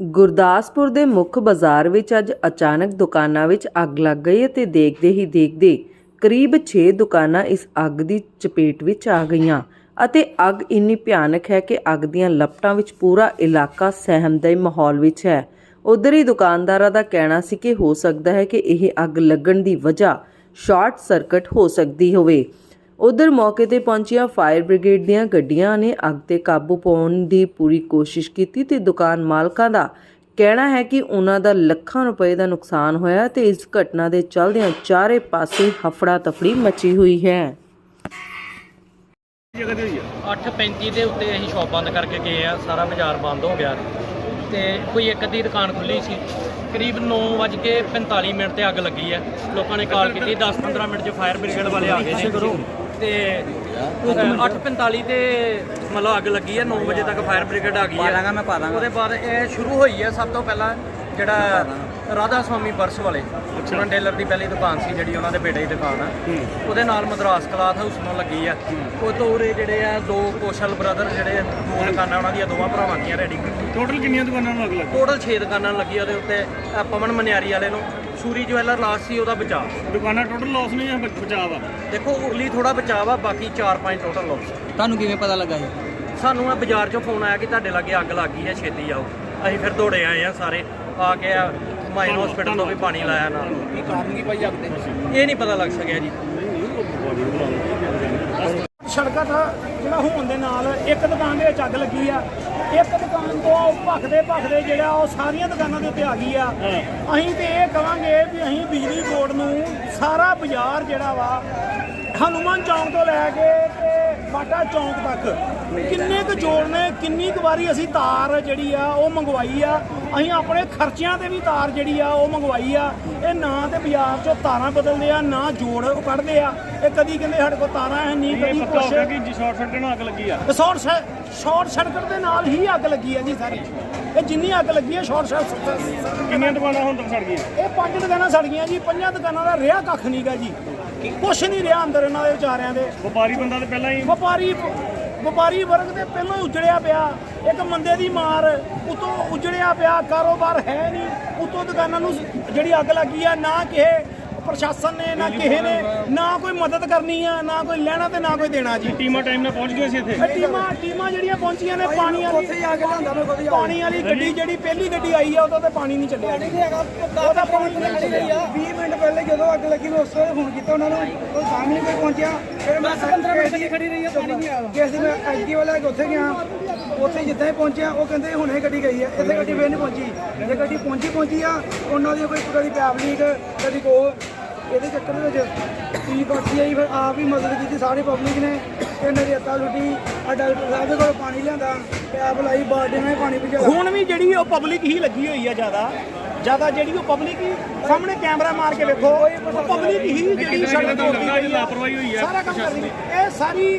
ਗੁਰਦਾਸਪੁਰ ਦੇ ਮੁੱਖ ਬਾਜ਼ਾਰ ਵਿੱਚ ਅੱਜ ਅਚਾਨਕ ਦੁਕਾਨਾਂ ਵਿੱਚ ਅੱਗ ਲੱਗ ਗਈ ਅਤੇ ਦੇਖਦੇ ਹੀ ਦੇਖਦੇ ਕਰੀਬ 6 ਦੁਕਾਨਾਂ ਇਸ ਅੱਗ ਦੀ ਚਪੇਟ ਵਿੱਚ ਆ ਗਈਆਂ ਅਤੇ ਅੱਗ ਇੰਨੀ ਭਿਆਨਕ ਹੈ ਕਿ ਅੱਗ ਦੀਆਂ ਲਪਟਾਂ ਵਿੱਚ ਪੂਰਾ ਇਲਾਕਾ ਸਹਿਮਦਈ ਮਾਹੌਲ ਵਿੱਚ ਹੈ। ਉਧਰ ਹੀ ਦੁਕਾਨਦਾਰਾਂ ਦਾ ਕਹਿਣਾ ਸੀ ਕਿ ਹੋ ਸਕਦਾ ਹੈ ਕਿ ਇਹ ਅੱਗ ਲੱਗਣ ਦੀ ਵਜ੍ਹਾ ਸ਼ਾਰਟ ਸਰਕਟ ਹੋ ਸਕਦੀ ਹੋਵੇ। ਉਧਰ ਮੌਕੇ ਤੇ ਪਹੁੰਚੀਆਂ ਫਾਇਰ ਬ੍ਰਿਗੇਡ ਦੀਆਂ ਗੱਡੀਆਂ ਨੇ ਅੱਗ ਤੇ ਕਾਬੂ ਪਾਉਣ ਦੀ ਪੂਰੀ ਕੋਸ਼ਿਸ਼ ਕੀਤੀ ਤੇ ਦੁਕਾਨ ਮਾਲਕਾਂ ਦਾ ਕਹਿਣਾ ਹੈ ਕਿ ਉਹਨਾਂ ਦਾ ਲੱਖਾਂ ਰੁਪਏ ਦਾ ਨੁਕਸਾਨ ਹੋਇਆ ਤੇ ਇਸ ਘਟਨਾ ਦੇ ਚੱਲਦਿਆਂ ਚਾਰੇ ਪਾਸੇ ਹਫੜਾ ਤਫੜੀ ਮਚੀ ਹੋਈ ਹੈ। ਜਗ੍ਹਾ ਤੇ 8:35 ਦੇ ਉੱਤੇ ਅਸੀਂ ਸ਼ਾਪ ਬੰਦ ਕਰਕੇ ਗਏ ਆ, ਸਾਰਾ ਬਾਜ਼ਾਰ ਬੰਦ ਹੋ ਗਿਆ ਤੇ ਕੋਈ ਇੱਕ ਅੱਧੀ ਦੁਕਾਨ ਖੁੱਲੀ ਸੀ। ਕਰੀਬ 9:45 ਮਿੰਟ ਤੇ ਅੱਗ ਲੱਗੀ ਹੈ। ਲੋਕਾਂ ਨੇ ਕਾਲ ਕੀਤੀ 10-15 ਮਿੰਟ 'ਚ ਫਾਇਰ ਬ੍ਰਿਗੇਡ ਵਾਲੇ ਆ ਗਏ ਨੇ। ਤੇ 8:45 ਤੇ ਮਤਲਬ ਅੱਗ ਲੱਗੀ ਹੈ 9 ਵਜੇ ਤੱਕ ਫਾਇਰ ਬ੍ਰਿਗੇਡ ਆ ਗਈ ਹੈ। ਮੈਂ ਪਾ ਦਾਂਗਾ। ਉਹਦੇ ਬਾਅਦ ਇਹ ਸ਼ੁਰੂ ਹੋਈ ਹੈ ਸਭ ਤੋਂ ਪਹਿਲਾਂ ਜਿਹੜਾ ਰਾਧਾ ਸਵਾਮੀ ਪਰਸ ਵਾਲੇ ਉਹਨਾਂ ਟੇਲਰ ਦੀ ਪਹਿਲੀ ਦੁਕਾਨ ਸੀ ਜਿਹੜੀ ਉਹਨਾਂ ਦੇ ਬੇਟੇ ਦੀ ਦੁਕਾਨ ਆ। ਉਹਦੇ ਨਾਲ ਮਦਰਾਸ ਕਲਾਥ ਹਾਊਸ ਨੂੰ ਲੱਗੀ ਆ। ਉਹ ਉਰੇ ਜਿਹੜੇ ਆ ਦੋ ਕੋਸ਼ਲ ਬ੍ਰਦਰ ਜਿਹੜੇ ਦੋ ਦੁਕਾਨਾਂ ਉਹਨਾਂ ਦੀਆਂ ਦੋਵਾਂ ਭਰਾਵਾਂ ਦੀਆਂ ਰੈਡੀ ਟੋਟਲ ਕਿੰਨੀਆਂ ਦੁਕਾਨਾਂ ਨੂੰ ਅੱਗ ਲੱਗੀ? ਟੋਟਲ 6 ਦੁਕਾਨਾਂ ਲੱਗੀ ਉਹਦੇ ਉੱਤੇ ਪਵਨ ਮਨਿਆਰੀ ਵਾਲੇ ਨੂੰ ਸੂਰੀ ਜਵੈਲਰ ਲਾਸਟ ਸੀ ਉਹਦਾ ਬਚਾਅ। ਦੁਕਾਨਾਂ ਟੋਟਲ ਲਾਸ ਨਹੀਂ ਬਚ- ਬਚਾਅ ਵਾ ਦੇਖੋ ਉਰਲੀ ਥੋੜਾ ਬਚਾਅ ਆ ਬਾਕੀ 4-5 ਟੋਟਲ ਲੋਸ ਤੁਹਾਨੂੰ ਕਿਵੇਂ ਪਤਾ ਲੱਗਾ ਜੀ? ਸਾਨੂੰ ਆ ਬਾਜ਼ਾਰ ਚੋਂ ਫੋਨ ਆਇਆ ਕਿ ਤੁਹਾਡੇ ਲਾਗੇ ਅੱਗ ਲੱਗ ਗਈ ਹੈ ਛੇਤੀ ਆਓ। ਅਸੀਂ ਫਿਰ ਦੌੜੇ ਆਏ ਆ ਸਾਰੇ ਆ ਕੇ ਆ ਮਾਈਨ ਹਸਪੀਟਲ ਤੋਂ ਵੀ ਪਾਣੀ ਲਾਇਆ ਨਾਲ। ਕੀ ਕਾਰਨ ਕੀ ਭਾਈ ਅੱਗ ਦੇ? ਇਹ ਨਹੀਂ ਪਤਾ ਲੱਗ ਸਕਿਆ ਜੀ। ਸੜਕਾਂ ਦਾ ਜਿਹੜਾ ਹੋਣ ਦੇ ਨਾਲ ਇੱਕ ਦੁਕਾਨ ਦੇ ਵਿੱਚ ਅੱਗ ਲੱਗੀ ਆ ਇੱਕ ਦੁਕਾਨ ਤੋਂ ਭਖਦੇ ਭਖਦੇ ਜਿਹੜਾ ਉਹ ਸਾਰੀਆਂ ਦੁਕਾਨਾਂ ਦੇ ਉੱਤੇ ਆ ਗਈ ਆ। ਅਸੀਂ ਤੇ ਇਹ ਕਵਾਂਗੇ ਵੀ ਅਸੀਂ ਬਿਜਲੀ ਬੋਰਡ ਨੂੰ ਸਾਰਾ ਬਾਜ਼ਾਰ ਜਿਹੜਾ ਵਾ ਹਨੂਮਾਨ ਚੌਂਕ ਤੋਂ ਲੈ ਕੇ ਬਾਟਾ ਚੌਂਕ ਤੱਕ। ਕਿੰਨੇ ਕੁ ਜੋੜ ਨੇ ਕਿੰਨੀ ਕੁ ਵਾਰੀ ਅਸੀਂ ਤਾਰ ਜਿਹੜੀ ਆ ਉਹ ਮੰਗਵਾਈ ਆ। ਅਸੀਂ ਆਪਣੇ ਖਰਚਿਆਂ ਤੇ ਵੀ ਤਾਰ ਜਿਹੜੀ ਆ ਉਹ ਮੰਗਵਾਈ ਆ। ਇਹ ਨਾ ਤੇ ਬਾਜ਼ਾਰ ਚੋਂ ਤਾਰਾਂ ਬਦਲਦੇ ਆ ਨਾ ਜੋੜ ਉਹ ਕੱਢਦੇ ਆ। ਇਹ ਕਦੀ ਕਹਿੰਦੇ ਸਾਡੇ ਕੋਲ ਤਾਰਾਂ ਹੈ ਨਹੀਂ ਕਦੀ ਪੱਕਾ ਹੋ ਗਿਆ ਕੁਛ ਕਿ ਸ਼ਾਰਟ ਸਰਕਟ ਨਾਲ ਅੱਗ ਲੱਗੀ ਆ। ਸ਼ਾਰਟ ਸ਼ਾਰਟ ਸਰਕਟ ਦੇ ਨਾਲ ਹੀ ਅੱਗ ਲੱਗੀ ਹੈ ਜੀ ਸਾਰੀ। ਇਹ ਜਿੰਨੀ ਅੱਗ ਲੱਗੀ ਹੈ ਸ਼ਾਰਟ ਸਰਕਟ ਕਿੰਨੀਆਂ ਦੁਕਾਨਾਂ ਹੁਣ ਤੱਕ ਸੜ ਗਈਆਂ? ਇਹ ਪੰਜ ਦੁਕਾਨਾਂ ਸੜ ਗਈਆਂ ਜੀ ਪੰਜਾਂ ਦੁਕਾਨਾਂ ਦਾ ਰਿਹਾ ਕੱਖ ਨਹੀਂਗਾ ਜੀ। ਕੁਛ ਨਹੀਂ ਰਿਹਾ ਅੰਦਰ ਇਹਨਾਂ ਦੇ ਵਿਚਾਰਿਆਂ ਦੇ। ਵਪਾਰੀ ਬੰਦਾ ਤੇ ਪਹਿਲਾਂ ਹੀ ਵਪਾਰੀ ਵਪਾਰੀ ਵਰਗ ਦੇ ਪਹਿਲਾਂ ਹੀ ਉਜੜਿਆ ਪਿਆ। ਇੱਕ ਮੰਦੇ ਦੀ ਮਾਰ ਉਤੋਂ ਉਜੜਿਆ ਪਿਆ। ਕਾਰੋਬਾਰ ਹੈ ਨਹੀਂ। ਉਤੋਂ ਦੁਕਾਨਾਂ ਨੂੰ ਜਿਹੜੀ ਅੱਗ ਲੱਗੀ ਆ ਨਾ ਕਿਸੇ ਪ੍ਰਸ਼ਾਸਨ ਨੇ ਨਾ ਕਿਸੇ ਨੇ ਨਾ ਕੋਈ ਮਦਦ ਕਰਨੀ ਆ ਨਾ ਕੋਈ ਲੈਣਾ ਤੇ ਨਾ ਕੋਈ ਦੇਣਾ ਜੀ। ਟੀਮਾਂ ਟਾਈਮ ਨਾਲ ਪਹੁੰਚ ਗਏ ਸੀ ਇੱਥੇ? ਇਹ ਟੀਮਾਂ ਟੀਮਾਂ ਜਿਹੜੀਆਂ ਪਹੁੰਚੀਆਂ ਨੇ ਪਾਣੀ ਵਾਲੀ ਉੱਥੇ ਆ ਕੇ ਲਿਆਂਦਾ ਮੈਂ ਖੁਦ ਪਾਣੀ ਵਾਲੀ ਗੱਡੀ? ਜਿਹੜੀ ਪਹਿਲੀ ਗੱਡੀ ਆਈ ਆ ਉਹਦਾ ਤੇ ਪਾਣੀ ਨਹੀਂ ਚੱਲਿਆ ਪਾਣੀ ਨਹੀਂ ਹੈਗਾ ਉਹਦਾ ਪਾਣੀ ਨਹੀਂ ਚੱਲਿਆ। 20 ਮਿੰਟ ਪਹਿਲੇ ਜਦੋਂ ਅੱਗ ਲੱਗੀ ਮੈਂ ਉਸ ਵੇਲੇ ਫੋਨ ਕੀਤਾ ਉਹਨਾਂ ਨੂੰ ਕੋਈ ਸਾਹਮਣੇ ਕੋਈ ਪਹੁੰਚਿਆ। ਫਿਰ ਮੈਂ 15 ਮਿੰਟ ਲਈ ਖੜੀ ਰਹੀ ਹੈ ਪਾਣੀ ਨਹੀਂ ਆਇਆ ਕਿਸ ਮੈਂ ਐਚਡੀ ਵਾਲਾ ਉੱਥੇ ਗਿਆ। ਉੱਥੇ ਜਿੱਦਾਂ ਹੀ ਪਹੁੰਚਿਆ ਉਹ ਕਹਿੰਦੇ ਹੁਣੇ ਗੱਡੀ ਗਈ ਹੈ ਇੱਥੇ ਗੱਡੀ ਫੇਰ ਨਹੀਂ ਪਹੁੰਚੀ। ਜੇ ਗੱਡੀ ਪਹੁੰਚੀ ਪਹੁੰਚੀ ਆ ਉਹਨਾਂ ਦੀ ਕੋਈ ਕਦੀ ਪੈਪ ਲੀਕ ਕਦੀ ਕੋ ਇਹਦੇ ਚੱਕਰ ਵਿੱਚ ਟੀ ਬਾਕੀ ਆਈ ਫਿਰ ਆਪ ਹੀ ਮਦਦ ਕੀਤੀ ਸਾਰੀ ਪਬਲਿਕ ਨੇ। ਇਹਨੇ ਰੇਤਾ ਲੁੱਟੀ ਆ ਡਾਕਟਰ ਸਾਹਿਬ ਦੇ ਕੋਲ ਪਾਣੀ ਲਿਆਂਦਾ ਪੈਪ ਲਾਈ ਬਾਲਟੀ ਨਾਲ ਹੀ ਪਾਣੀ ਭਜਾਇਆ ਹੁਣ ਵੀ ਜਿਹੜੀ ਉਹ ਪਬਲਿਕ ਹੀ ਲੱਗੀ ਹੋਈ ਆ ਜ਼ਿਆਦਾ ਜ਼ਿਆਦਾ ਜਿਹੜੀ ਉਹ ਪਬਲਿਕ ਹੀ ਸਾਹਮਣੇ ਕੈਮਰਾ ਮਾਰ ਕੇ ਵੇਖੋ ਪਬਲਿਕ ਹੀ ਜਿਹੜੀ ਸੜਕ ਤੋੜਦੀ ਲਾਪਰਵਾਹੀ ਹੋਈ ਆ ਸਾਰਾ ਕੰਮ ਕਰਦੀ ਇਹ ਸਾਰੀ